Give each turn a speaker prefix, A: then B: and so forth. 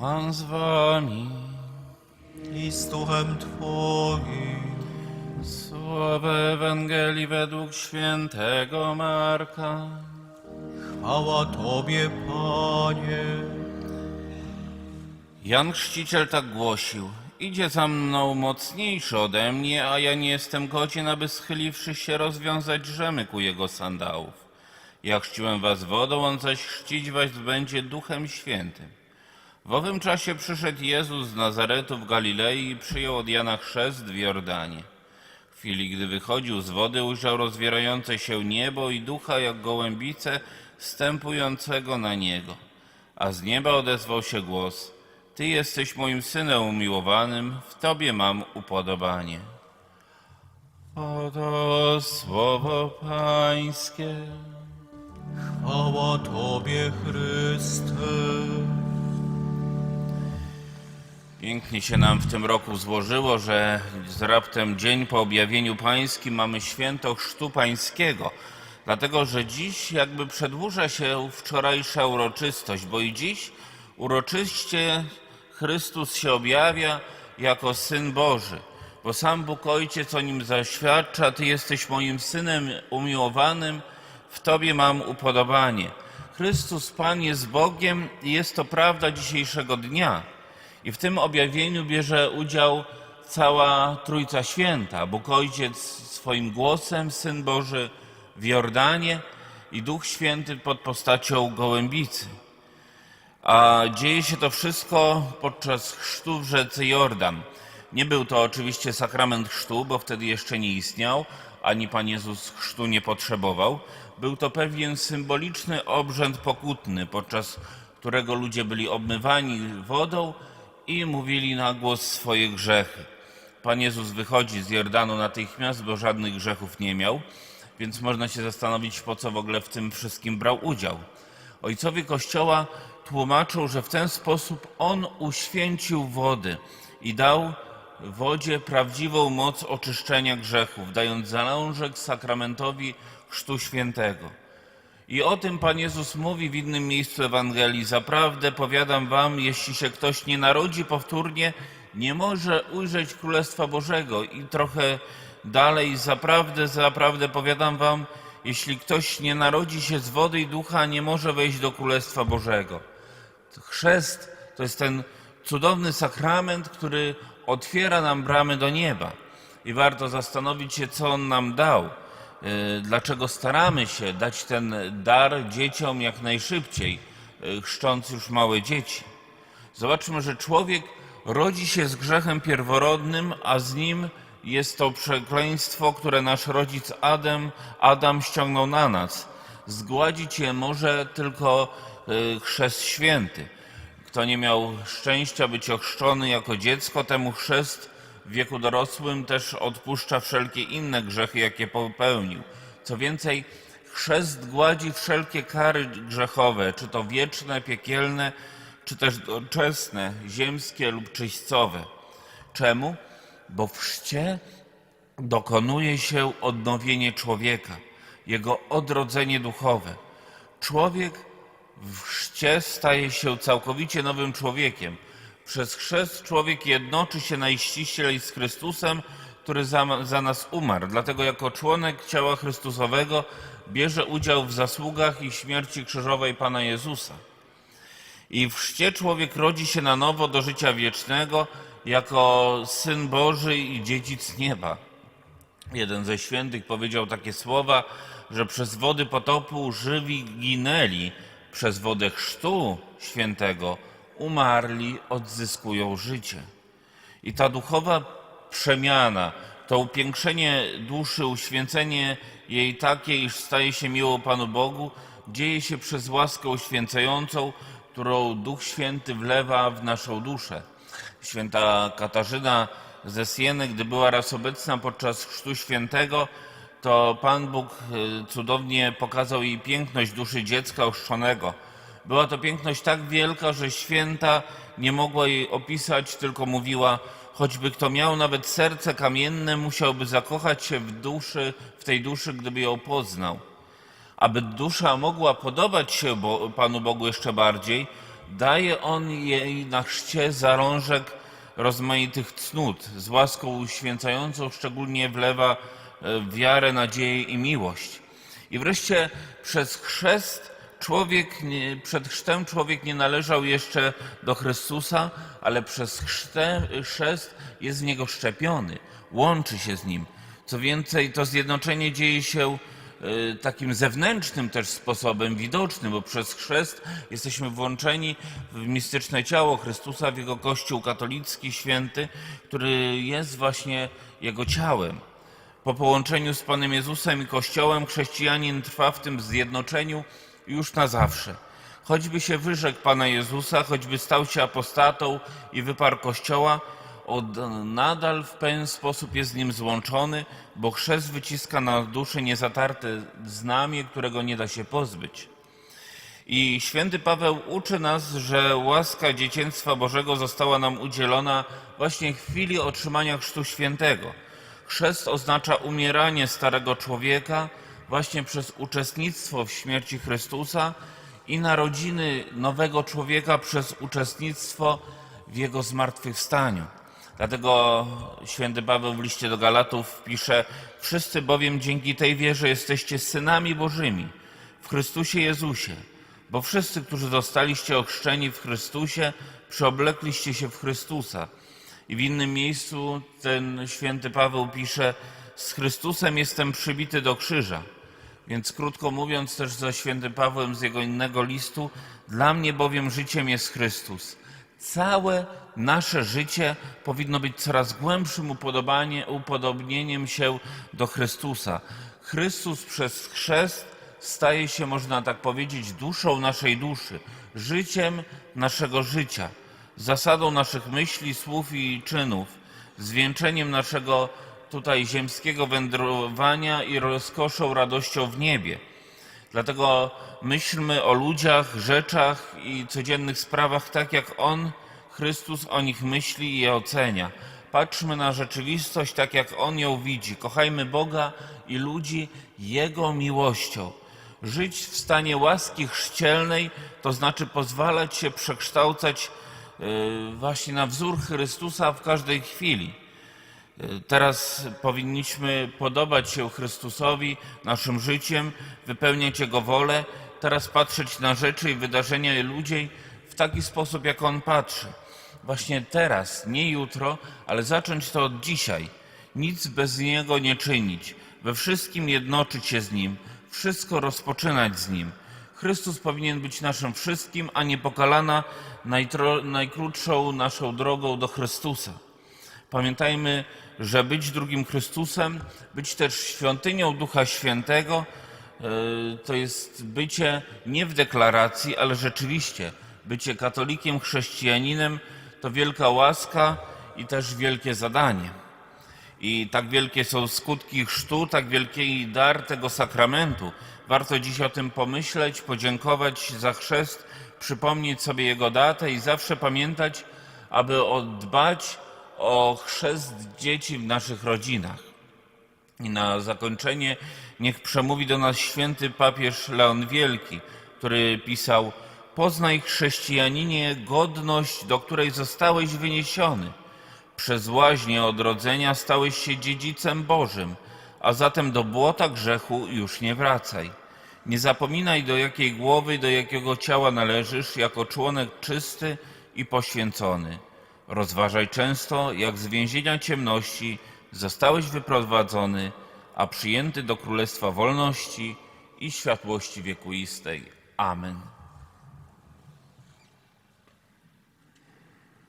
A: Pan z wami.
B: i z duchem Twoim.
A: Słowa Ewangelii według świętego Marka.
B: Chwała Tobie, Panie.
A: Jan Chrzciciel tak głosił. Idzie za mną mocniejszy ode mnie, a ja nie jestem godzien, aby schyliwszy się rozwiązać rzemyk u jego sandałów. Ja chrzciłem was wodą, on zaś chrzcić was będzie duchem świętym. W owym czasie przyszedł Jezus z Nazaretu w Galilei i przyjął od Jana chrzest w Jordanie. W chwili, gdy wychodził z wody, ujrzał rozwierające się niebo i ducha jak gołębice stępującego na niego. A z nieba odezwał się głos: Ty jesteś moim synem umiłowanym, w tobie mam upodobanie. Oto słowo Pańskie.
B: Chwała Tobie, Chryste.
A: Pięknie się nam w tym roku złożyło, że z raptem dzień po objawieniu pańskim mamy święto Chrztu Pańskiego. Dlatego, że dziś jakby przedłuża się wczorajsza uroczystość, bo i dziś uroczyście Chrystus się objawia jako Syn Boży. Bo sam Bóg Ojciec o nim zaświadcza, Ty jesteś moim Synem umiłowanym, w Tobie mam upodobanie. Chrystus Pan jest Bogiem i jest to prawda dzisiejszego dnia. I w tym objawieniu bierze udział cała Trójca Święta. Bóg Ojciec swoim głosem, Syn Boży w Jordanie i Duch Święty pod postacią gołębicy. A dzieje się to wszystko podczas chrztu w rzece Jordan. Nie był to oczywiście sakrament chrztu, bo wtedy jeszcze nie istniał, ani Pan Jezus chrztu nie potrzebował. Był to pewien symboliczny obrzęd pokutny, podczas którego ludzie byli obmywani wodą i mówili na głos swoje grzechy. Pan Jezus wychodzi z Jordanu natychmiast, bo żadnych grzechów nie miał, więc można się zastanowić, po co w ogóle w tym wszystkim brał udział. Ojcowie Kościoła tłumaczą, że w ten sposób On uświęcił wody i dał wodzie prawdziwą moc oczyszczenia grzechów, dając zalążek sakramentowi Chrztu Świętego. I o tym Pan Jezus mówi w innym miejscu Ewangelii. Zaprawdę powiadam wam, jeśli się ktoś nie narodzi powtórnie, nie może ujrzeć Królestwa Bożego. I trochę dalej, zaprawdę, zaprawdę powiadam wam, jeśli ktoś nie narodzi się z wody i ducha, nie może wejść do Królestwa Bożego. Chrzest to jest ten cudowny sakrament, który otwiera nam bramy do nieba. I warto zastanowić się, co on nam dał. Y, Dlaczego staramy się dać ten dar dzieciom jak najszybciej, y, chrzcząc już małe dzieci? Zobaczmy, że człowiek rodzi się z grzechem pierworodnym, a z nim jest to przekleństwo, które nasz rodzic Adam, Adam ściągnął na nas. Zgładzić je może tylko y, chrzest święty. Kto nie miał szczęścia być ochrzczony jako dziecko, temu chrzest w wieku dorosłym też odpuszcza wszelkie inne grzechy, jakie popełnił. Co więcej, chrzest gładzi wszelkie kary grzechowe, czy to wieczne, piekielne, czy też doczesne, ziemskie lub czyścowe. Czemu? Bo w chrzcie dokonuje się odnowienie człowieka, jego odrodzenie duchowe. Człowiek w chrzcie staje się całkowicie nowym człowiekiem. Przez chrzest człowiek jednoczy się najściślej z Chrystusem, który za, za nas umarł. Dlatego jako członek ciała Chrystusowego bierze udział w zasługach i śmierci krzyżowej Pana Jezusa. I w chrzcie człowiek rodzi się na nowo do życia wiecznego jako Syn Boży i dziedzic nieba. Jeden ze świętych powiedział takie słowa, że przez wody potopu żywi ginęli, przez wodę chrztu świętego umarli odzyskują życie. I ta duchowa przemiana, to upiększenie duszy, uświęcenie jej takie, iż staje się miłą Panu Bogu, dzieje się przez łaskę uświęcającą, którą Duch Święty wlewa w naszą duszę. Święta Katarzyna ze Sieny, gdy była raz obecna podczas Chrztu Świętego, to Pan Bóg y, cudownie pokazał jej piękność duszy dziecka ochrzczonego. Była to piękność tak wielka, że święta nie mogła jej opisać, tylko mówiła, choćby kto miał nawet serce kamienne, musiałby zakochać się w duszy, w tej duszy, gdyby ją poznał. Aby dusza mogła podobać się Bo- Panu Bogu jeszcze bardziej, daje on jej na chrzcie zarążek rozmaitych cnót, z łaską uświęcającą szczególnie wlewa e, wiarę, nadzieję i miłość. I wreszcie przez chrzest człowiek, nie, przed chrztem człowiek nie należał jeszcze do Chrystusa, ale przez chrzte, chrzest jest w niego szczepiony, łączy się z nim. Co więcej, to zjednoczenie dzieje się y, takim zewnętrznym też sposobem, widocznym, bo przez chrzest jesteśmy włączeni w mistyczne ciało Chrystusa, w Jego Kościół katolicki, święty, który jest właśnie Jego ciałem. Po połączeniu z Panem Jezusem i Kościołem chrześcijanin trwa w tym zjednoczeniu już na zawsze. Choćby się wyrzekł Pana Jezusa, choćby stał się apostatą i wyparł Kościoła, od, nadal w pewien sposób jest z nim złączony, bo chrzest wyciska na duszę niezatarte znamie, którego nie da się pozbyć. I święty Paweł uczy nas, że łaska dzieciństwa Bożego została nam udzielona właśnie w chwili otrzymania Chrztu Świętego. Chrzest oznacza umieranie starego człowieka właśnie przez uczestnictwo w śmierci Chrystusa i narodziny nowego człowieka przez uczestnictwo w Jego zmartwychwstaniu. Dlatego święty Paweł w liście do Galatów pisze: Wszyscy bowiem dzięki tej wierze jesteście synami Bożymi w Chrystusie Jezusie. Bo wszyscy, którzy zostaliście ochrzczeni w Chrystusie, przeoblekliście się w Chrystusa. I w innym miejscu ten święty Paweł pisze: Z Chrystusem jestem przybity do krzyża. Więc krótko mówiąc, też za świętym Pawłem z jego innego listu, dla mnie bowiem życiem jest Chrystus. Całe nasze życie powinno być coraz głębszym upodobnieniem się do Chrystusa. Chrystus przez chrzest staje się, można tak powiedzieć, duszą naszej duszy, życiem naszego życia, zasadą naszych myśli, słów i czynów, zwieńczeniem naszego tutaj ziemskiego wędrowania i rozkoszą, radością w niebie. Dlatego myślmy o ludziach, rzeczach i codziennych sprawach tak, jak On, Chrystus, o nich myśli i je ocenia. Patrzmy na rzeczywistość tak, jak On ją widzi. Kochajmy Boga i ludzi Jego miłością. Żyć w stanie łaski chrzcielnej to znaczy pozwalać się przekształcać yy, właśnie na wzór Chrystusa w każdej chwili. Teraz powinniśmy podobać się Chrystusowi naszym życiem, wypełniać Jego wolę, teraz patrzeć na rzeczy i wydarzenia ludzi w taki sposób, jak On patrzy. Właśnie teraz, nie jutro, ale zacząć to od dzisiaj. Nic bez Niego nie czynić, we wszystkim jednoczyć się z Nim, wszystko rozpoczynać z Nim. Chrystus powinien być naszym wszystkim, a niepokalana najtro, najkrótszą naszą drogą do Chrystusa. Pamiętajmy, że być drugim Chrystusem, być też świątynią Ducha Świętego, yy, to jest bycie nie w deklaracji, ale rzeczywiście bycie katolikiem, chrześcijaninem to wielka łaska i też wielkie zadanie. I tak wielkie są skutki chrztu, tak wielki dar tego sakramentu. Warto dziś o tym pomyśleć, podziękować za chrzest, przypomnieć sobie jego datę i zawsze pamiętać, aby dbać o chrzest dzieci w naszych rodzinach. I na zakończenie niech przemówi do nas święty papież Leon Wielki, który pisał: Poznaj chrześcijaninie godność, do której zostałeś wyniesiony. Przez łaźnię odrodzenia stałeś się dziedzicem Bożym, a zatem do błota grzechu już nie wracaj. Nie zapominaj, do jakiej głowy, do jakiego ciała należysz, jako członek czysty i poświęcony. Rozważaj często, jak z więzienia ciemności zostałeś wyprowadzony, a przyjęty do królestwa wolności i światłości wiekuistej. Amen.